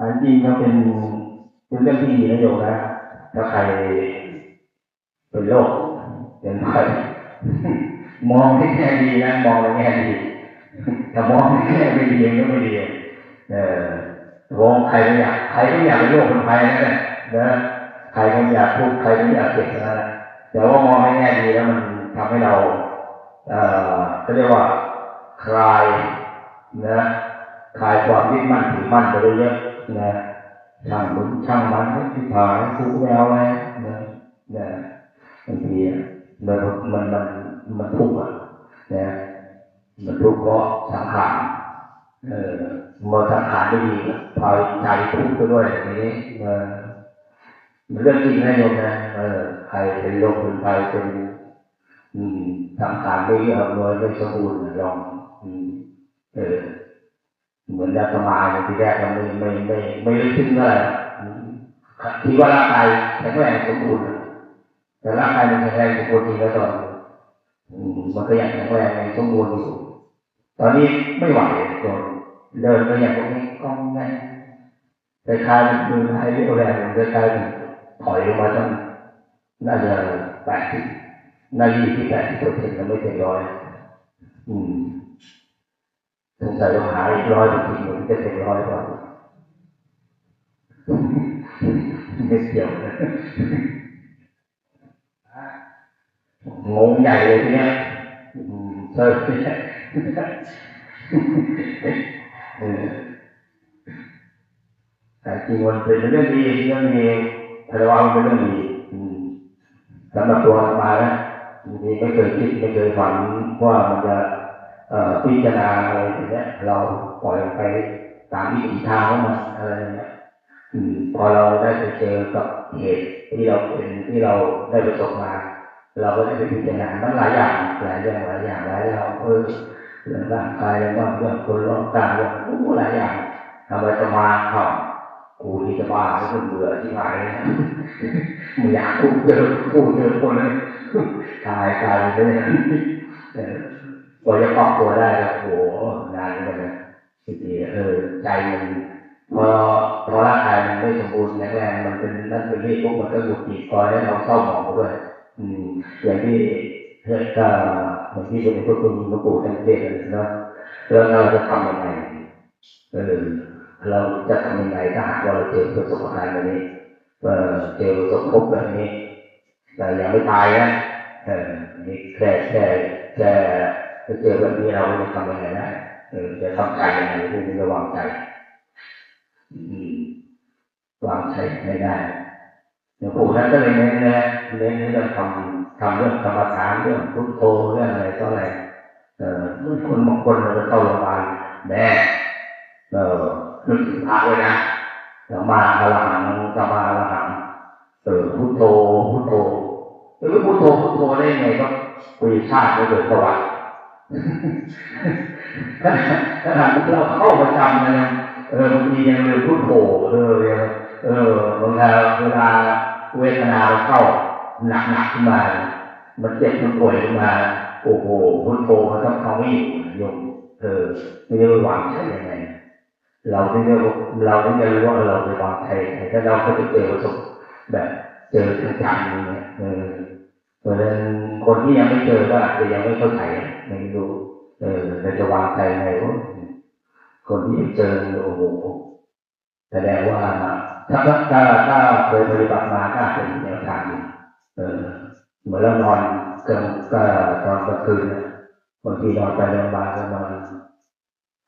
อันจริงก็เป็นเป็นเรื่องที่ดีนะโยมนะถ้าใครเป็นโรคเป็นไข้มองในแง่ดีนะมองในแง่ดีถ้ามองในแง่ไม่ดีก็ไม่ดีเออมองใครไม่อยากใครไม่อยากเป็นโรคเป็นภัยนะนะใครไม่อยากทุกข์ใครไม่อยากเจ็บนะแต่ว่ามองในแง่ดีแล้วมันทำให้เรา เอ่อเขาเรียกว่าคลายนะคลายความยึดมั่นถือมั่นไปเยอะ นะช่างมันช่างมันที่ผายกูก็ไม่เอาไงนะนะบางทีมันมันมันมันทุกข์อะนะมันทุกข์เพราะสังขารเออเมื่อสังขารไม่ดีพายใจทุกข์ไปด้วยอย่างนี้เออมันเรื่องจริงนะโยมนะเออใครเป็นโรคเป็นภัยเป็นอืมทำการไม่เรียบร้อยไม่สมบูรณ์ลองอืมเออ เหมือนยาสมาเนี่ยทีแรกเราไม่ไม่ไม่ไม่รู้สึกเลยอืมคิดว่าร่างกายแข็งแรงสมบูรณ์แต่ร่างกายมันแข็งแรงสมบูรณ์จริงแล้วตอนมันก็ยังแข็งแรงสมบูรณ์อยู่ตอนนี้ไม่ไหวโดนเดินก็ยังคงก้องแง่แต่คลายมือให้เรียวแรงมันจะกลายถอยลงมาตั้งน่าจะแปดสิบนายีที่แปดสิบเปอร์เซ็นต์ยังไม่ถึงร้อยอืม สงสัยต้องหาอีกร้อยจริงๆมันจะถึงร้อยกว่าไม่เกี่ยวนะงงใหญ่เลยทีเนี้ยอืมเซิร์ฟเนี่ยเออแต่จริงมันเป็นเรื่องดีเรื่องดีพระวังเป็นเรื่องดีอืมสำหรับตัวมาแล้วบางทีไม่เคยคิดไม่เคยฝันว่ามันจะเอ่อ พิจารณาอะไรอย่างเงี้ย เราปล่อยไปตามวิถีทางของมันอะไรอย่างเงี้ยพอเราได้ไปเจอกับเหตุที่เราเป็นที่เราได้ประสบมา เราก็ได้ไปพิจารณาทั้งหลายอย่างหลายอย่างหลายอย่างหลายเราเออเรื่องร่างกายเรื่องเรื่องคนรอบกายเรื่องหลายอย่างทำไมจะมาเข้ากูนี่จะบ้าไม่เบื่อที่หายเลยนะไม่อยากพูเจอพูเจอคนเลยตายตายเลย เออพอจะครอบครัวได้แล้วโหนานเหมือนกันนะทีนี้เออใจมันพอพอร่างกายมันไม่สมบูรณ์แข็งแรงมันเป็นนั่นเป็นนี่ปุ๊บมันก็หงุดหงิดคอยให้เราเศร้าหมองด้วย อืมอย่างที่เพื่อนก็อย่างที่เป็นพวกคุณหลวงปู่ท่านเทศน์นะแล้วเราจะทำยังไงเออเราจะทำยังไงถ้าหากว่าเราเจอประสบการณ์แบบนี้เออเจอสมภพแบบนี้แต่ยังไม่ตายนะเออนี่แค่แค่แค่ เจอแบบนี้เราจะทำยังไงได้เออจะทำใจยังไงที่จะวางใจวางใจไม่ได้หลวงปู่ท่านก็เลยเน้นนะเน้นเรื่องทำทำเรื่องกรรมฐานเรื่องพุทโธเรื่องอะไรก็อะไรเออเมื่อคนบางคนเราจะเข้าโรงพยาบาลแม่เออนึกถึงพระไว้นะสัมาอรหังสัมมาอรหังเออพุทโธพุทโธเออพุทโธพุทโธได้ไงก็คุยชาติไม่เกิดสวัสดิ์ ขนาดขนาดเราเข้าประจำนะเออบางทียังลืมพุทโธเออยังเออบางทีเวลาเวทนาเราเข้าหนักหนักขึ้นมา มันเจ็บมันป่วยขึ้นมา โอ้โหพุทโธมันต้องเขาไม่อยู่โยมเออไม่รู้วางใจยังไง เราถึงจะเราถึงจะรู้ว่าเราไปวางใจถ้าเราก็จะเจอประสบแบบเจอจังๆอย่างเงี้ยเออเพราะฉะนั้นคนที่ยังไม่เจอก็อาจจะยังไม่เข้าใจ ไม่รู้ เออเราจะวางใจไงวะคนที่เจอโอ้โหแสดงว่าถ้าถ้าถ้าเคยปฏิบัติมาก็อาจจะมีแนวทางเออเหมือนเรานอนกลางก็ตอนกลางคืนนะบางทีนอนไปโรงพยาบาลก็นอน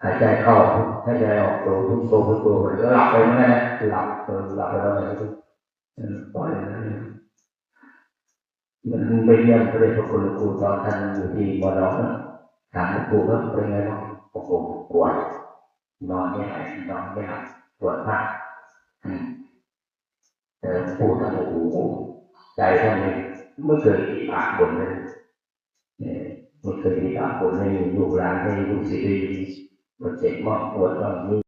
หายใจเข้าหายใจออกตัวพุทโธพุทโธไปแล้วหลับไปนั่นแหละหลับเออหลับไปแล้วไงปล่อยนะ มันไปเยี่ยมพระเดชพระคุณครูตอนท่านอยู่ที่บอนอกนะถามหลวงปู่ว่าเป็นไงบ้างโอ้โหปวดนอนไม่หลับนอนไม่หลับปวดมากแต่หลวงปู่ท่านโอ้โหใจท่านไม่เคยอิจฉาคนเลยไม่เคยอิจฉาคนให้ลูกหลานให้ลูกศิษย์มันเจ็บมากปวดมากนี่